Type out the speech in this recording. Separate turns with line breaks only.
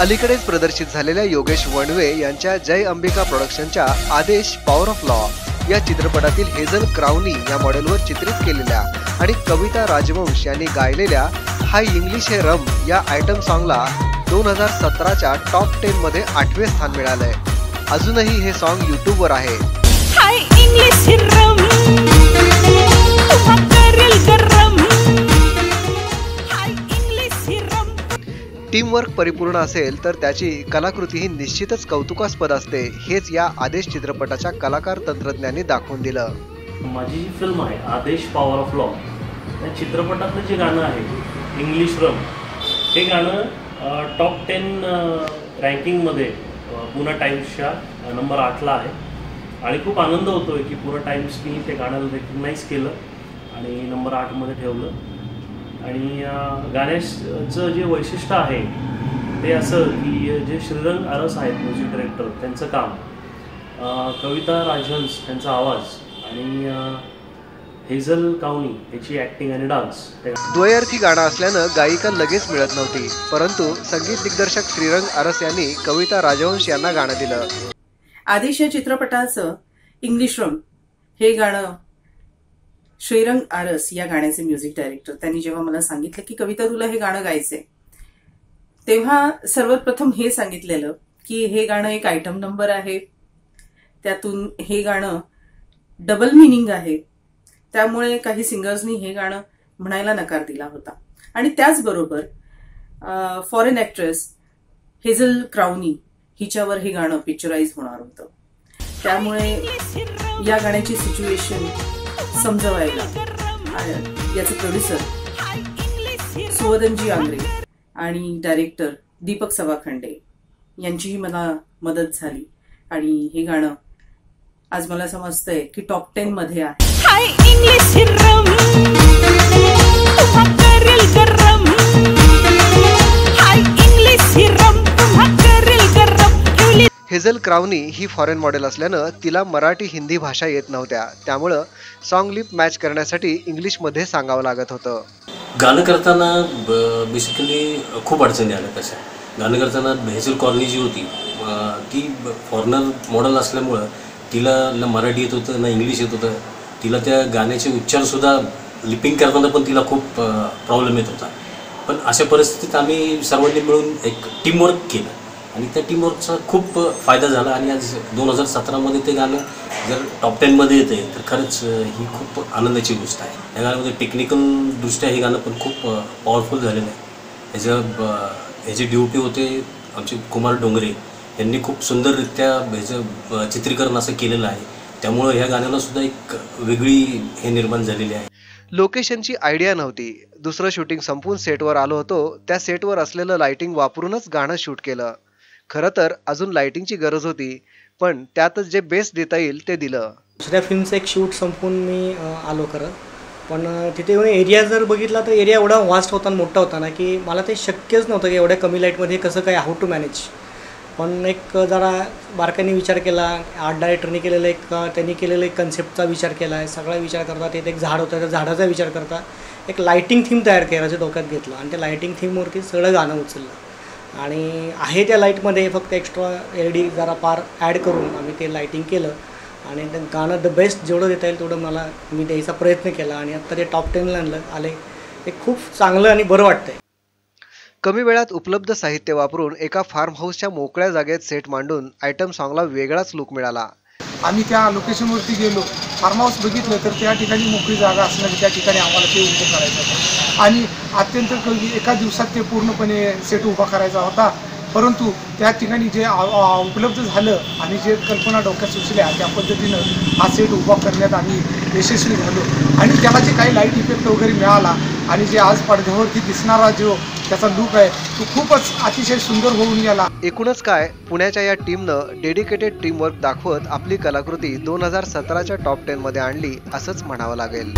अलीकडेच प्रदर्शित झालेल्या योगेश वणवे यांच्या जय अंबिका प्रोडक्शनच्या आदेश पॉवर ऑफ लॉ या चित्रपटातील हेझल क्राउनी या मॉडेलवर चित्रित केलेल्या आणि कविता राजवंश यांनी गायलेल्या हाय इंग्लिश हे रम या आयटम सॉन्गला दोन हजार सतराच्या टॉप टेन मध्ये आठवे स्थान मिळालंय. अजूनही हे सॉन्ग युट्यूबवर आहे.
हाय इंग्लिश रम.
टीमवर्क परिपूर्ण असेल तर त्याची कलाकृती ही निश्चितच कौतुकास्पद असते हेच या आदेश चित्रपटाच्या कलाकार तंत्रज्ञांनी दाखवून दिलं.
माझी जी फिल्म आहे आदेश पॉवर ऑफ लॉ त्या चित्रपटातलं जे गाणं आहे इंग्लिश रम हे गाणं टॉप टेन रँकिंगमध्ये अ, पुणे टाइम्सच्या नंबर आठला आहे. आणि खूप आनंद होतो आहे की पुणे टाइम्सनी ते गाण्याला रेकग्नाईज केलं आणि नंबर आठमध्ये ठेवलं. आणि गाण्याचं जे वैशिष्ट्य आहे ते असं की जे श्रीरंग आरस आहेत म्युझिक डिरेक्टर त्यांचं काम कविता राजहंस त्यांचा आवाज आणि हेझल काउनी याची ॲक्टिंग आणि डान्स
द्वयार्थी गाणं असल्यानं गायिका लगेच मिळत नव्हती परंतु संगीत दिग्दर्शक श्रीरंग अरस यांनी कविता राजवंश यांना गाणं दिलं.
आदेश या चित्रपटाचं इंग्लिश रम हे गाणं श्रीरंग आरस या गाण्याचे म्युझिक डायरेक्टर त्यांनी जेव्हा मला सांगितलं की कविता तुला हे गाणं गायचंय तेव्हा सर्वप्रथम हे सांगितलेलं की हे गाणं एक आयटम नंबर आहे. त्यातून हे गाणं डबल मिनिंग आहे. त्यामुळे काही सिंगर्सनी हे गाणं म्हणायला नकार दिला होता. आणि त्याचबरोबर फॉरेन ॲक्ट्रेस हेझल क्राउनी हिच्यावर हे गाणं पिक्चराईज होणार होतं. त्यामुळे या गाण्याची सिच्युएशन समजवायला. याचे प्रोड्युसर सुवदनजी आंग्रे आणि डायरेक्टर दीपक सवाखंडे यांचीही मला मदत झाली. आणि हे गाणं आज मला समजतंय की टॉप टेन मध्ये आहे.
हेझल क्राउनी ही फॉरेन मॉडेल असल्यानं तिला मराठी हिंदी भाषा येत नव्हत्या. त्यामुळं सॉन्ग लिप मॅच करण्यासाठी इंग्लिशमध्ये सांगावं लागत होतं.
गाणं करताना बेसिकली खूप अडचणी आल्या तशा. गाणं करताना हेझल कॉर्नी जी होती ती फॉरेनर मॉडेल असल्यामुळं तिला ना मराठी येत होतं ना इंग्लिश येत होतं. तिला त्या गाण्याचे उच्चारसुद्धा लिपिंग करताना पण तिला खूप प्रॉब्लेम येत होता. पण अशा परिस्थितीत आम्ही सर्वांनी मिळून एक टीमवर्क केलं. आणि त्या टीमवर्कचा खूप फायदा झाला. आणि आज दोन हजार सतरामध्ये ते गाणं जर टॉप टेनमध्ये येते तर खरंच ही खूप आनंदाची गोष्ट आहे. या गाण्यामध्ये टेक्निकलदृष्ट्या हे गाणं पण खूप पॉवरफुल झालेलं आहे. ह्याचं अं, ह्याचे ड्युटी होते आमचे कुमार डोंगरे. यांनी खूप सुंदररित्या ह्याचं चित्रीकरण असं केलेलं आहे. त्यामुळं ह्या गाण्याला सुद्धा एक वेगळी हे निर्माण झालेली आहे.
लोकेशनची आयडिया नव्हती. दुसरं शूटिंग संपून सेटवर आलो होतो. त्या सेटवर असलेलं लाइटिंग वापरूनच गाणं शूट केलं. खरं तर अजून लाइटिंगची गरज होती पण त्यातच जे बेस्ट देता येईल ते दिलं.
दुसऱ्या फिल्मचं एक शूट संपून मी आलो खरं. पण तिथे येऊन एरिया जर बघितला तर एरिया एवढा वास्ट होता मोठा होता ना की मला ते शक्यच नव्हतं की एवढ्या कमी लाईटमध्ये कसं काय हाऊ टू मॅनेज पण एक जरा बारकाने विचार केला आर्ट डायरेक्टरने केलेलं एक त्यांनी केलेलं एक कन्सेप्टचा विचार केला आहे सगळा विचार करता तिथे एक झाड होतं त्या झाडाचा विचार करता एक लाईटिंग थीम तयार करायचं डोक्यात घेतलं. आणि त्या लाईटिंग थीमवरती सगळं गाणं उचललं. आणि आहे त्या लाईटमध्ये फक्त एक्स्ट्रा एल डी जरा पार ॲड करून आम्ही ते लाईटिंग केलं. आणि गाणं द बेस्ट जेवढं देता येईल तेवढं मला मी द्यायचा प्रयत्न केला आणि आत्ता ते टॉप टेनला आणलं आले. ते खूप चांगलं आणि बरं वाटतंय.
कमी वेळात उपलब्ध साहित्य वापरून एका फार्म हाऊसच्या मोकळ्या जागेत सेट मांडून आयटम सॉन्गला वेगळाच लुक मिळाला.
आम्ही त्या लोकेशनवरती गेलो. फार्म हाऊस बघितलं तर त्या ठिकाणी मोकळी जागा असणारी त्या ठिकाणी आम्हाला ते उभं करायचं होतं. आणि अत्यंत कमी एका दिवसात ते पूर्णपणे सेट उभा करायचा होता. परंतु त्या ठिकाणी जे उपलब्ध झालं आणि जे कल्पना डोक्यात सुचल्या त्या पद्धतीनं हा सेट उभा करण्यात आम्ही यशस्वी झालो. आणि त्याला जे काही लाइट इफेक्ट वगैरे मिळाला आणि जे आज पडद्यावरती दिसणारा जो त्याचा लुक आहे. तो खूपच अतिशय सुंदर होऊन गेला.
एकूणच काय पुण्याच्या या टीमनं डेडिकेटेड टीमवर्क दाखवत आपली कलाकृती दोन हजार सतराच्या टॉप टेन मध्ये आणली असंच म्हणावं लागेल.